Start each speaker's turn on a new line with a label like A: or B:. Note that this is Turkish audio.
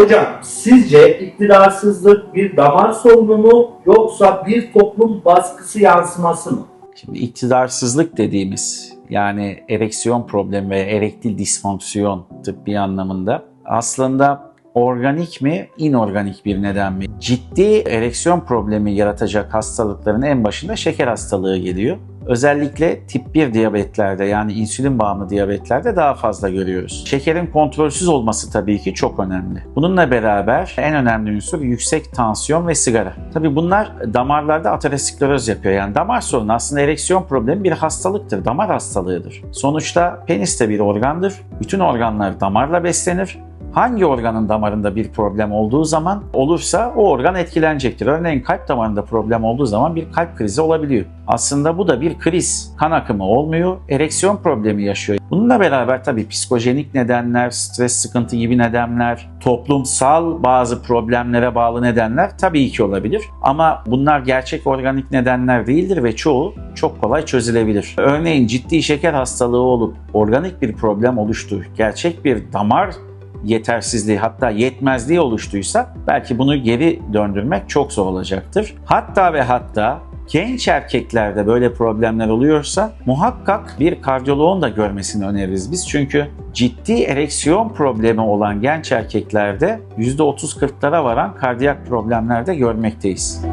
A: Hocam sizce iktidarsızlık bir damar sorunu mu yoksa bir toplum baskısı yansıması mı?
B: Şimdi iktidarsızlık dediğimiz yani ereksiyon problemi ve erektil disfonksiyon tıbbi anlamında aslında organik mi, inorganik bir neden mi? Ciddi ereksiyon problemi yaratacak hastalıkların en başında şeker hastalığı geliyor. Özellikle tip 1 diyabetlerde yani insülin bağımlı diyabetlerde daha fazla görüyoruz. Şekerin kontrolsüz olması tabii ki çok önemli. Bununla beraber en önemli unsur yüksek tansiyon ve sigara. Tabii bunlar damarlarda ateroskleroz yapıyor. Yani damar sorunu aslında ereksiyon problemi bir hastalıktır, damar hastalığıdır. Sonuçta penis de bir organdır. Bütün organlar damarla beslenir. Hangi organın damarında bir problem olduğu zaman olursa o organ etkilenecektir. Örneğin kalp damarında problem olduğu zaman bir kalp krizi olabiliyor. Aslında bu da bir kriz. Kan akımı olmuyor, ereksiyon problemi yaşıyor. Bununla beraber tabii psikojenik nedenler, stres sıkıntı gibi nedenler, toplumsal bazı problemlere bağlı nedenler tabii ki olabilir. Ama bunlar gerçek organik nedenler değildir ve çoğu çok kolay çözülebilir. Örneğin ciddi şeker hastalığı olup organik bir problem oluştu, gerçek bir damar yetersizliği hatta yetmezliği oluştuysa belki bunu geri döndürmek çok zor olacaktır. Hatta ve hatta genç erkeklerde böyle problemler oluyorsa muhakkak bir kardiyoloğun da görmesini öneririz biz. Çünkü ciddi ereksiyon problemi olan genç erkeklerde %30-40'lara varan kardiyak problemler de görmekteyiz.